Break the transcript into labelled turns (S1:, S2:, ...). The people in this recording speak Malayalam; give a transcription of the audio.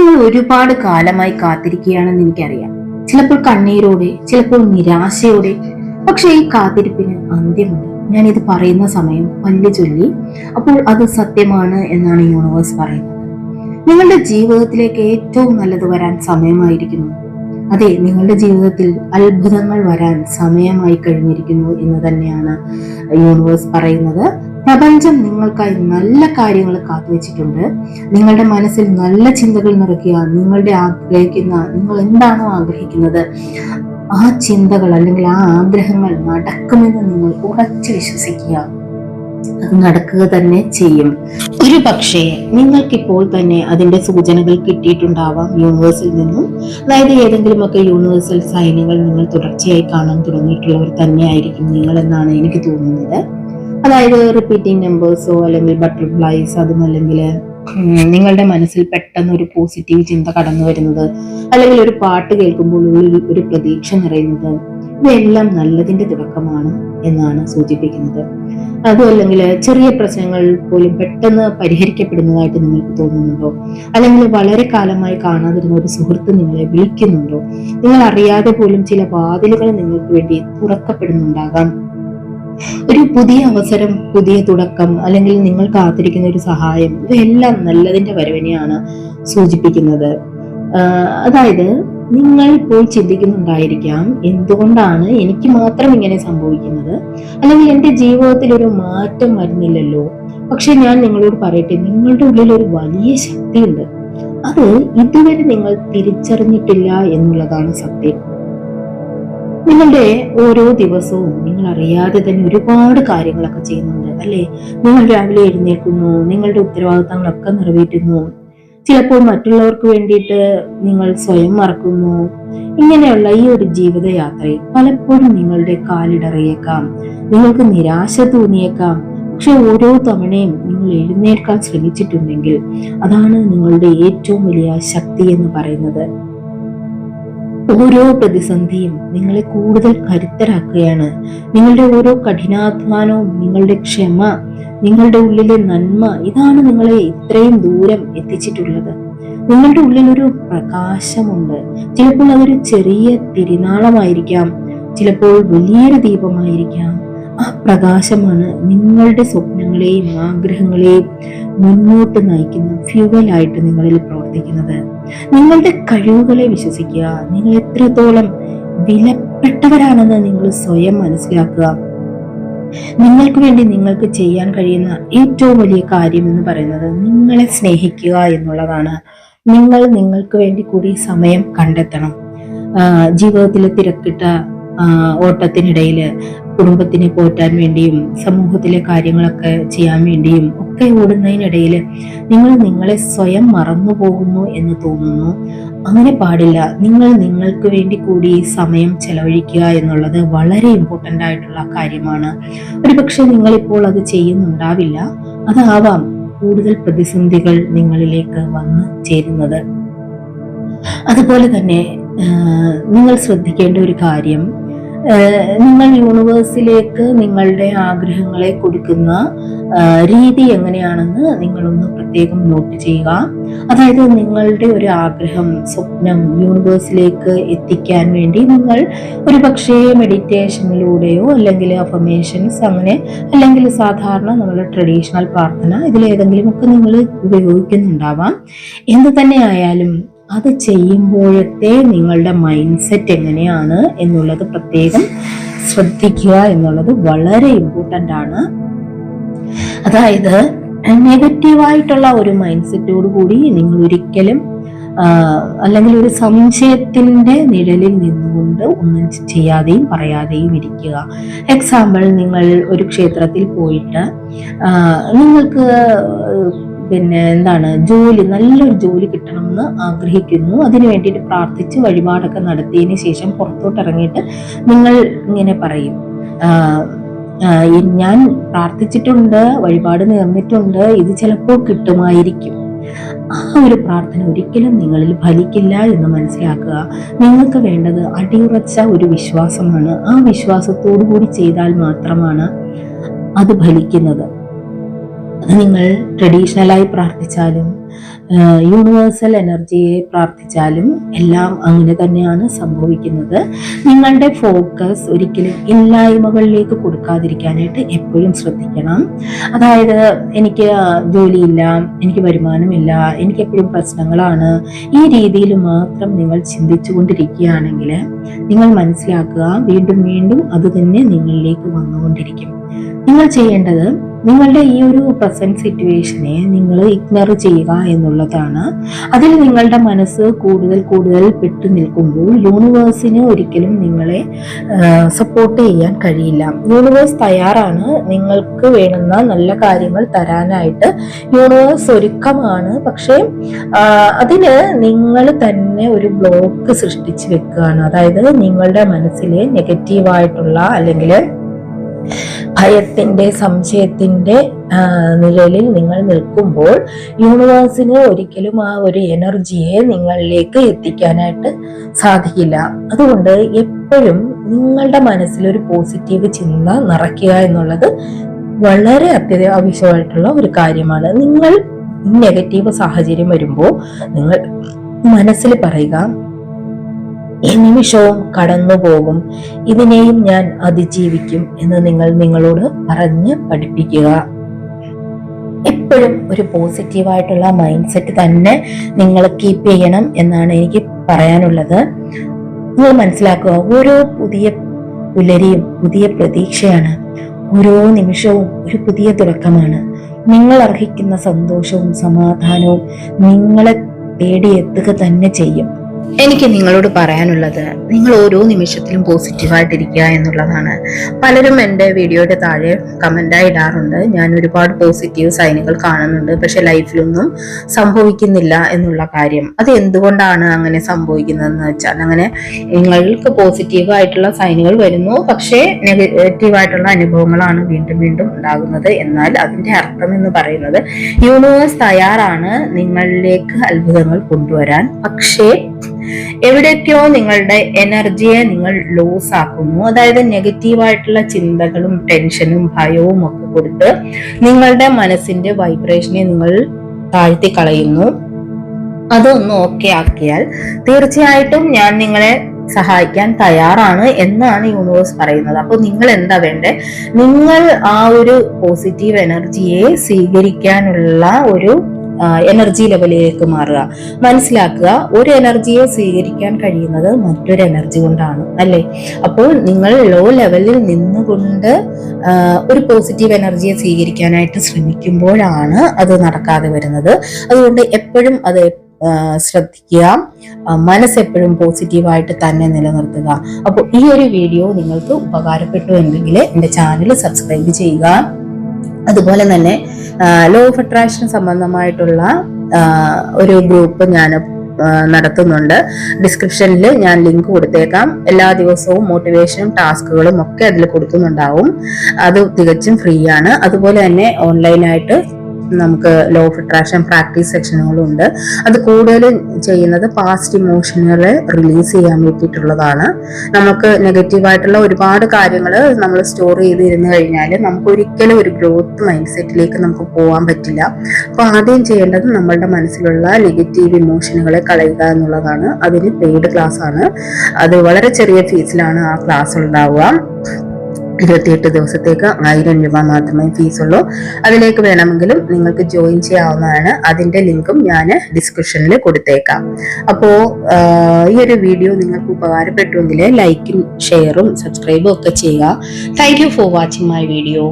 S1: നിങ്ങൾ ഒരുപാട് കാലമായി കാത്തിരിക്കുകയാണെന്ന് എനിക്കറിയാം ചിലപ്പോൾ കണ്ണീരോടെ ചിലപ്പോൾ നിരാശയോടെ പക്ഷെ ഈ കാത്തിരിപ്പിന് അന്ത്യമുണ്ട് ഞാൻ ഇത് പറയുന്ന സമയം പല്ല് ചൊല്ലി അപ്പോൾ അത് സത്യമാണ് എന്നാണ് യൂണിവേഴ്സ് പറയുന്നത് നിങ്ങളുടെ ജീവിതത്തിലേക്ക് ഏറ്റവും നല്ലത് വരാൻ സമയമായിരിക്കുന്നു അതെ നിങ്ങളുടെ ജീവിതത്തിൽ അത്ഭുതങ്ങൾ വരാൻ സമയമായി കഴിഞ്ഞിരിക്കുന്നു എന്ന് തന്നെയാണ് യൂണിവേഴ്സ് പറയുന്നത് പ്രപഞ്ചം നിങ്ങൾക്കായി നല്ല കാര്യങ്ങൾ കാത്തുവച്ചിട്ടുണ്ട് നിങ്ങളുടെ മനസ്സിൽ നല്ല ചിന്തകൾ നിറയ്ക്കുക നിങ്ങളുടെ ആഗ്രഹിക്കുന്ന നിങ്ങൾ എന്താണോ ആഗ്രഹിക്കുന്നത് ആ ചിന്തകൾ അല്ലെങ്കിൽ ആ ആഗ്രഹങ്ങൾ നടക്കുമെന്ന് നിങ്ങൾ ഉറച്ചു വിശ്വസിക്കുക അത് നടക്കുക തന്നെ ചെയ്യും ഒരു പക്ഷേ നിങ്ങൾക്കിപ്പോൾ തന്നെ അതിന്റെ സൂചനകൾ കിട്ടിയിട്ടുണ്ടാവാം യൂണിവേഴ്സിൽ നിന്നും അതായത് ഏതെങ്കിലുമൊക്കെ യൂണിവേഴ്സൽ സൈനുകൾ നിങ്ങൾ തുടർച്ചയായി കാണാൻ തുടങ്ങിയിട്ടുള്ളവർ തന്നെയായിരിക്കും നിങ്ങൾ എന്നാണ് എനിക്ക് തോന്നുന്നത് അതായത് റിപ്പീറ്റിംഗ് നമ്പേഴ്സോ അല്ലെങ്കിൽ ബട്ടർഫ്ലൈസ് അതും അല്ലെങ്കിൽ നിങ്ങളുടെ മനസ്സിൽ പെട്ടെന്ന് ഒരു പോസിറ്റീവ് ചിന്ത കടന്നു വരുന്നത് അല്ലെങ്കിൽ ഒരു പാട്ട് കേൾക്കുമ്പോൾ ഒരു പ്രതീക്ഷ നിറയുന്നത് ഇതെല്ലാം നല്ലതിന്റെ തുടക്കമാണ് എന്നാണ് സൂചിപ്പിക്കുന്നത് അതുമല്ലെങ്കിൽ ചെറിയ പ്രശ്നങ്ങൾ പോലും പെട്ടെന്ന് പരിഹരിക്കപ്പെടുന്നതായിട്ട് നിങ്ങൾക്ക് തോന്നുന്നുണ്ടോ അല്ലെങ്കിൽ വളരെ കാലമായി കാണാതിരുന്ന ഒരു സുഹൃത്ത് നിങ്ങളെ വിളിക്കുന്നുണ്ടോ നിങ്ങൾ അറിയാതെ പോലും ചില വാതിലുകൾ നിങ്ങൾക്ക് വേണ്ടി തുറക്കപ്പെടുന്നുണ്ടാകാം ഒരു പുതിയ അവസരം പുതിയ തുടക്കം അല്ലെങ്കിൽ നിങ്ങൾ കാത്തിരിക്കുന്ന ഒരു സഹായം ഇതെല്ലാം നല്ലതിന്റെ വരവിനെയാണ് സൂചിപ്പിക്കുന്നത് അതായത് നിങ്ങൾ ഇപ്പോൾ ചിന്തിക്കുന്നുണ്ടായിരിക്കാം എന്തുകൊണ്ടാണ് എനിക്ക് മാത്രം ഇങ്ങനെ സംഭവിക്കുന്നത് അല്ലെങ്കിൽ എൻ്റെ ജീവിതത്തിൽ ഒരു മാറ്റം വരുന്നില്ലല്ലോ പക്ഷെ ഞാൻ നിങ്ങളോട് പറയട്ടെ നിങ്ങളുടെ ഉള്ളിൽ ഒരു വലിയ ശക്തിയുണ്ട് അത് ഇതുവരെ നിങ്ങൾ തിരിച്ചറിഞ്ഞിട്ടില്ല എന്നുള്ളതാണ് സത്യം നിങ്ങളുടെ ഓരോ ദിവസവും നിങ്ങൾ അറിയാതെ തന്നെ ഒരുപാട് കാര്യങ്ങളൊക്കെ ചെയ്യുന്നുണ്ട് അല്ലേ നിങ്ങൾ രാവിലെ എഴുന്നേൽക്കുന്നു നിങ്ങളുടെ ഉത്തരവാദിത്തങ്ങളൊക്കെ നിറവേറ്റുന്നു ചിലപ്പോൾ മറ്റുള്ളവർക്ക് വേണ്ടിയിട്ട് നിങ്ങൾ സ്വയം മറക്കുന്നു ഇങ്ങനെയുള്ള ഈ ഒരു ജീവിതയാത്രയിൽ പലപ്പോഴും നിങ്ങളുടെ കാലിടറിയേക്കാം നിങ്ങൾക്ക് നിരാശ തോന്നിയേക്കാം പക്ഷെ ഓരോ തവണയും നിങ്ങൾ എഴുന്നേൽക്കാൻ ശ്രമിച്ചിട്ടുണ്ടെങ്കിൽ അതാണ് നിങ്ങളുടെ ഏറ്റവും വലിയ ശക്തി എന്ന് പറയുന്നത് ഓരോ പ്രതിസന്ധിയും നിങ്ങളെ കൂടുതൽ കരുത്തരാക്കുകയാണ് നിങ്ങളുടെ ഓരോ കഠിനാധ്വാനവും നിങ്ങളുടെ ക്ഷമ നിങ്ങളുടെ ഉള്ളിലെ നന്മ ഇതാണ് നിങ്ങളെ ഇത്രയും ദൂരം എത്തിച്ചിട്ടുള്ളത് നിങ്ങളുടെ ഉള്ളിൽ ഒരു പ്രകാശമുണ്ട് ചിലപ്പോൾ അതൊരു ചെറിയ തിരുനാളമായിരിക്കാം ചിലപ്പോൾ വലിയൊരു ദീപമായിരിക്കാം ആ പ്രകാശമാണ് നിങ്ങളുടെ സ്വപ്നങ്ങളെയും ആഗ്രഹങ്ങളെയും മുന്നോട്ട് നയിക്കുന്ന ഫ്യൂവലായിട്ട് നിങ്ങളിൽ പ്രവർത്തിക്കും പ്രവർത്തിക്കുന്നത് നിങ്ങളുടെ കഴിവുകളെ വിശ്വസിക്കുക നിങ്ങൾ എത്രത്തോളം വിലപ്പെട്ടവരാണെന്ന് നിങ്ങൾ സ്വയം മനസ്സിലാക്കുക നിങ്ങൾക്ക് വേണ്ടി നിങ്ങൾക്ക് ചെയ്യാൻ കഴിയുന്ന ഏറ്റവും വലിയ കാര്യം എന്ന് പറയുന്നത് നിങ്ങളെ സ്നേഹിക്കുക എന്നുള്ളതാണ് നിങ്ങൾ നിങ്ങൾക്ക് വേണ്ടി കൂടി സമയം കണ്ടെത്തണം ജീവിതത്തിലെ തിരക്കിട്ട ഓട്ടത്തിനിടയിൽ കുടുംബത്തിനെ പോറ്റാൻ വേണ്ടിയും സമൂഹത്തിലെ കാര്യങ്ങളൊക്കെ ചെയ്യാൻ വേണ്ടിയും ഒക്കെ ഓടുന്നതിനിടയിൽ നിങ്ങൾ നിങ്ങളെ സ്വയം മറന്നു പോകുന്നു എന്ന് തോന്നുന്നു അങ്ങനെ പാടില്ല നിങ്ങൾ നിങ്ങൾക്ക് വേണ്ടി കൂടി സമയം ചെലവഴിക്കുക എന്നുള്ളത് വളരെ ഇമ്പോർട്ടൻ്റ് ആയിട്ടുള്ള കാര്യമാണ് ഒരു പക്ഷേ നിങ്ങളിപ്പോൾ അത് ചെയ്യുന്നുണ്ടാവില്ല അതാവാം കൂടുതൽ പ്രതിസന്ധികൾ നിങ്ങളിലേക്ക് വന്ന് ചേരുന്നത് അതുപോലെ തന്നെ നിങ്ങൾ ശ്രദ്ധിക്കേണ്ട ഒരു കാര്യം നിങ്ങൾ യൂണിവേഴ്സിലേക്ക് നിങ്ങളുടെ ആഗ്രഹങ്ങളെ കൊടുക്കുന്ന രീതി എങ്ങനെയാണെന്ന് നിങ്ങളൊന്ന് പ്രത്യേകം നോട്ട് ചെയ്യുക അതായത് നിങ്ങളുടെ ഒരു ആഗ്രഹം സ്വപ്നം യൂണിവേഴ്സിലേക്ക് എത്തിക്കാൻ വേണ്ടി നിങ്ങൾ ഒരു പക്ഷേ മെഡിറ്റേഷനിലൂടെയോ അല്ലെങ്കിൽ അഫർമേഷൻസ് അങ്ങനെ അല്ലെങ്കിൽ സാധാരണ നമ്മുടെ ട്രഡീഷണൽ പ്രാർത്ഥന ഇതിലേതെങ്കിലുമൊക്കെ നിങ്ങൾ ഉപയോഗിക്കുന്നുണ്ടാവാം എന്ത് തന്നെ ആയാലും അത് ചെയ്യുമ്പോഴത്തെ നിങ്ങളുടെ മൈൻഡ് സെറ്റ് എങ്ങനെയാണ് എന്നുള്ളത് പ്രത്യേകം ശ്രദ്ധിക്കുക എന്നുള്ളത് വളരെ ഇമ്പോർട്ടൻ്റ് ആണ് അതായത് നെഗറ്റീവായിട്ടുള്ള ഒരു മൈൻഡ് സെറ്റോട് കൂടി നിങ്ങൾ ഒരിക്കലും അല്ലെങ്കിൽ ഒരു സംശയത്തിൻ്റെ നിഴലിൽ നിന്നുകൊണ്ട് ഒന്നും ചെയ്യാതെയും പറയാതെയും ഇരിക്കുക എക്സാമ്പിൾ നിങ്ങൾ ഒരു ക്ഷേത്രത്തിൽ പോയിട്ട് നിങ്ങൾക്ക് പിന്നെ എന്താണ് ജോലി നല്ലൊരു ജോലി കിട്ടണം എന്ന് ആഗ്രഹിക്കുന്നു അതിനു വേണ്ടിയിട്ട് പ്രാർത്ഥിച്ച് വഴിപാടൊക്കെ നടത്തിയതിന് ശേഷം പുറത്തോട്ട് ഇറങ്ങിയിട്ട് നിങ്ങൾ ഇങ്ങനെ പറയും ഞാൻ പ്രാർത്ഥിച്ചിട്ടുണ്ട് വഴിപാട് നിർന്നിട്ടുണ്ട് ഇത് ചിലപ്പോൾ കിട്ടുമായിരിക്കും ആ ഒരു പ്രാർത്ഥന ഒരിക്കലും നിങ്ങളിൽ ഫലിക്കില്ല എന്ന് മനസ്സിലാക്കുക നിങ്ങൾക്ക് വേണ്ടത് അടിയുറച്ച ഒരു വിശ്വാസമാണ് ആ വിശ്വാസത്തോടു കൂടി ചെയ്താൽ മാത്രമാണ് അത് ഫലിക്കുന്നത് നിങ്ങൾ ട്രഡീഷണലായി പ്രാർത്ഥിച്ചാലും യൂണിവേഴ്സൽ എനർജിയെ പ്രാർത്ഥിച്ചാലും എല്ലാം അങ്ങനെ തന്നെയാണ് സംഭവിക്കുന്നത് നിങ്ങളുടെ ഫോക്കസ് ഒരിക്കലും ഇല്ലായ്മകളിലേക്ക് കൊടുക്കാതിരിക്കാനായിട്ട് എപ്പോഴും ശ്രദ്ധിക്കണം അതായത് എനിക്ക് ജോലിയില്ല എനിക്ക് വരുമാനമില്ല എനിക്ക് എപ്പോഴും പ്രശ്നങ്ങളാണ് ഈ രീതിയിൽ മാത്രം നിങ്ങൾ ചിന്തിച്ചു കൊണ്ടിരിക്കുകയാണെങ്കിൽ നിങ്ങൾ മനസ്സിലാക്കുക വീണ്ടും വീണ്ടും അത് തന്നെ നിങ്ങളിലേക്ക് വന്നുകൊണ്ടിരിക്കും നിങ്ങൾ ചെയ്യേണ്ടത് നിങ്ങളുടെ ഈ ഒരു പ്രസന്റ് സിറ്റുവേഷനെ നിങ്ങൾ ഇഗ്നോർ ചെയ്യുക എന്നുള്ളതാണ് അതിൽ നിങ്ങളുടെ മനസ്സ് കൂടുതൽ കൂടുതൽ പെട്ടു നിൽക്കുമ്പോൾ യൂണിവേഴ്സിന് ഒരിക്കലും നിങ്ങളെ സപ്പോർട്ട് ചെയ്യാൻ കഴിയില്ല യൂണിവേഴ്സ് തയ്യാറാണ് നിങ്ങൾക്ക് വേണ്ടുന്ന നല്ല കാര്യങ്ങൾ തരാനായിട്ട് യൂണിവേഴ്സ് ഒരുക്കമാണ് പക്ഷേ അതിന് നിങ്ങൾ തന്നെ ഒരു ബ്ലോക്ക് സൃഷ്ടിച്ചു വെക്കുകയാണ് അതായത് നിങ്ങളുടെ മനസ്സിലെ നെഗറ്റീവായിട്ടുള്ള അല്ലെങ്കിൽ ഭയത്തിൻ്റെ സംശയത്തിൻ്റെ നിലയിൽ നിങ്ങൾ നിൽക്കുമ്പോൾ യൂണിവേഴ്സിന് ഒരിക്കലും ആ ഒരു എനർജിയെ നിങ്ങളിലേക്ക് എത്തിക്കാനായിട്ട് സാധിക്കില്ല അതുകൊണ്ട് എപ്പോഴും നിങ്ങളുടെ മനസ്സിൽ ഒരു പോസിറ്റീവ് ചിന്ത നിറയ്ക്കുക എന്നുള്ളത് വളരെ അത്യാവശ്യമായിട്ടുള്ള ഒരു കാര്യമാണ് നിങ്ങൾ നെഗറ്റീവ് സാഹചര്യം വരുമ്പോൾ നിങ്ങൾ മനസ്സിൽ പറയുക ഈ നിമിഷവും കടന്നുപോകും ഇതിനെയും ഞാൻ അതിജീവിക്കും എന്ന് നിങ്ങൾ നിങ്ങളോട് പറഞ്ഞ് പഠിപ്പിക്കുക എപ്പോഴും ഒരു പോസിറ്റീവായിട്ടുള്ള മൈൻഡ് സെറ്റ് തന്നെ നിങ്ങൾ കീപ്പ് ചെയ്യണം എന്നാണ് എനിക്ക് പറയാനുള്ളത് നിങ്ങൾ മനസ്സിലാക്കുക ഓരോ പുതിയ പുലരിയും പുതിയ പ്രതീക്ഷയാണ് ഓരോ നിമിഷവും ഒരു പുതിയ തുടക്കമാണ് നിങ്ങൾ അർഹിക്കുന്ന സന്തോഷവും സമാധാനവും നിങ്ങളെ തേടിയെത്തുക തന്നെ ചെയ്യും എനിക്ക് നിങ്ങളോട് പറയാനുള്ളത് നിങ്ങൾ ഓരോ നിമിഷത്തിലും പോസിറ്റീവായിട്ടിരിക്കുക എന്നുള്ളതാണ് പലരും എൻ്റെ വീഡിയോയുടെ താഴെ കമൻ്റായി ഇടാറുണ്ട് ഞാൻ ഒരുപാട് പോസിറ്റീവ് സൈനുകൾ കാണുന്നുണ്ട് പക്ഷെ ലൈഫിലൊന്നും സംഭവിക്കുന്നില്ല എന്നുള്ള കാര്യം അത് എന്തുകൊണ്ടാണ് അങ്ങനെ സംഭവിക്കുന്നതെന്ന് വെച്ചാൽ അങ്ങനെ നിങ്ങൾക്ക് പോസിറ്റീവ് ആയിട്ടുള്ള സൈനുകൾ വരുന്നു പക്ഷേ നെഗറ്റീവായിട്ടുള്ള അനുഭവങ്ങളാണ് വീണ്ടും വീണ്ടും ഉണ്ടാകുന്നത് എന്നാൽ അതിൻ്റെ അർത്ഥം എന്ന് പറയുന്നത് യൂണിവേഴ്സ് തയ്യാറാണ് നിങ്ങളിലേക്ക് അത്ഭുതങ്ങൾ കൊണ്ടുവരാൻ പക്ഷേ എവിടെയൊക്കെയോ നിങ്ങളുടെ എനർജിയെ നിങ്ങൾ ലോസ് ആക്കുന്നു അതായത് നെഗറ്റീവായിട്ടുള്ള ചിന്തകളും ടെൻഷനും ഭയവും ഒക്കെ കൊടുത്ത് നിങ്ങളുടെ മനസ്സിന്റെ വൈബ്രേഷനെ നിങ്ങൾ താഴ്ത്തി കളയുന്നു അതൊന്നും ഓക്കെ ആക്കിയാൽ തീർച്ചയായിട്ടും ഞാൻ നിങ്ങളെ സഹായിക്കാൻ തയ്യാറാണ് എന്നാണ് യൂണിവേഴ്സ് പറയുന്നത് അപ്പോൾ നിങ്ങൾ എന്താ വേണ്ടേ നിങ്ങൾ ആ ഒരു പോസിറ്റീവ് എനർജിയെ സ്വീകരിക്കാനുള്ള ഒരു എനർജി ലെവലിലേക്ക് മാറുക മനസ്സിലാക്കുക ഒരു എനർജിയെ സ്വീകരിക്കാൻ കഴിയുന്നത് മറ്റൊരു എനർജി കൊണ്ടാണ് അല്ലേ അപ്പോൾ നിങ്ങൾ ലോ ലെവലിൽ നിന്നുകൊണ്ട് ഒരു പോസിറ്റീവ് എനർജിയെ സ്വീകരിക്കാനായിട്ട് ശ്രമിക്കുമ്പോഴാണ് അത് നടക്കാതെ വരുന്നത് അതുകൊണ്ട് എപ്പോഴും അത് ശ്രദ്ധിക്കുക മനസ്സെപ്പോഴും പോസിറ്റീവായിട്ട് തന്നെ നിലനിർത്തുക അപ്പോൾ ഈ ഒരു വീഡിയോ നിങ്ങൾക്ക് ഉപകാരപ്പെട്ടു എങ്കിൽ എൻ്റെ ചാനൽ സബ്സ്ക്രൈബ് ചെയ്യുക അതുപോലെ തന്നെ ലോ ഓഫ് അട്രാക്ഷൻ സംബന്ധമായിട്ടുള്ള ഒരു ഗ്രൂപ്പ് ഞാൻ നടത്തുന്നുണ്ട് ഡിസ്ക്രിപ്ഷനിൽ ഞാൻ ലിങ്ക് കൊടുത്തേക്കാം എല്ലാ ദിവസവും മോട്ടിവേഷനും ടാസ്കുകളും ഒക്കെ അതിൽ കൊടുക്കുന്നുണ്ടാവും അത് തികച്ചും ഫ്രീ ആണ് അതുപോലെ തന്നെ ഓൺലൈനായിട്ട് നമുക്ക് ലോ ഓഫ് അട്രാക്ഷൻ പ്രാക്ടീസ് ഉണ്ട് അത് കൂടുതലും ചെയ്യുന്നത് പാസ്റ്റ് ഇമോഷനുകളെ റിലീസ് ചെയ്യാൻ വേണ്ടിയിട്ടുള്ളതാണ് നമുക്ക് നെഗറ്റീവായിട്ടുള്ള ഒരുപാട് കാര്യങ്ങൾ നമ്മൾ സ്റ്റോർ ചെയ്തിരുന്നു കഴിഞ്ഞാൽ നമുക്ക് ഒരിക്കലും ഒരു ഗ്രോത്ത് മൈൻഡ് സെറ്റിലേക്ക് നമുക്ക് പോകാൻ പറ്റില്ല അപ്പോൾ ആദ്യം ചെയ്യേണ്ടത് നമ്മളുടെ മനസ്സിലുള്ള നെഗറ്റീവ് ഇമോഷനുകളെ കളയുക എന്നുള്ളതാണ് അതിന് പെയ്ഡ് ക്ലാസ് ആണ് അത് വളരെ ചെറിയ ഫീസിലാണ് ആ ക്ലാസ് ഉണ്ടാവുക ഇരുപത്തിയെട്ട് ദിവസത്തേക്ക് ആയിരം രൂപ മാത്രമേ ഫീസുള്ളൂ അതിലേക്ക് വേണമെങ്കിലും നിങ്ങൾക്ക് ജോയിൻ ചെയ്യാവുന്നതാണ് അതിൻ്റെ ലിങ്കും ഞാൻ ഡിസ്ക്രിപ്ഷനിൽ കൊടുത്തേക്കാം അപ്പോൾ ഈ ഒരു വീഡിയോ നിങ്ങൾക്ക് ഉപകാരപ്പെട്ടുവെങ്കിൽ ലൈക്കും ഷെയറും സബ്സ്ക്രൈബും ഒക്കെ ചെയ്യുക thank for watching my video